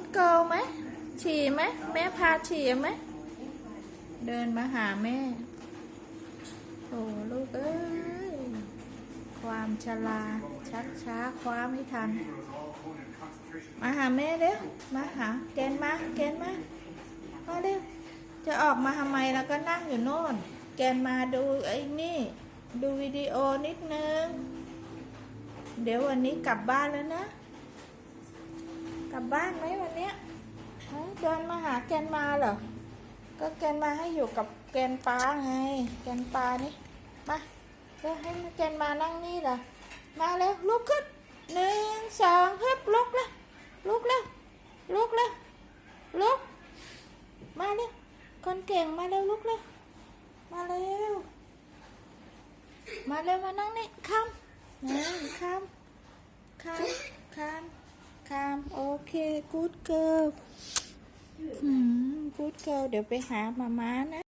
ดเกิลไหมฉี่ไหมแม่พาฉี่ไหมเดินมาหาแม่โอ้ลูกเอ้ยความชราชักช้าคว้าไม่ทัน มาหาแม่เร็วมาหาแกนมาแกนมามาเร็วจะออกมาทำไมแล้วก็นั่งอยู่โน่น แกนมาดูไอ้นี่ ดูวิดีโอนิดนึง เดี๋ยววันนี้กลับบ้านแล้วนะ ลับบ้านไหมวันเนี้ยเดินมาหาแกนมาเหรอ ก็แกนมาให้อยู่กับแกนปลาไง แกนปลานี่ มาก็ให้แกนมานั่งนี่เหรอ มาแล้วลุกขึ้นหนึ่งสองฮึบลุกแล้วลุกแล้วลุกแล้วลุก มาเร็วคนเก่งมาเร็วลุกเร็วมาเร็ว มาเร็วมานั่งนี่ข้ามนี่ข้ามข้ามข้ คามโอเคกูดเกิร์ลกูดเกิร์ลเดี๋ยวไปหามาม้านะ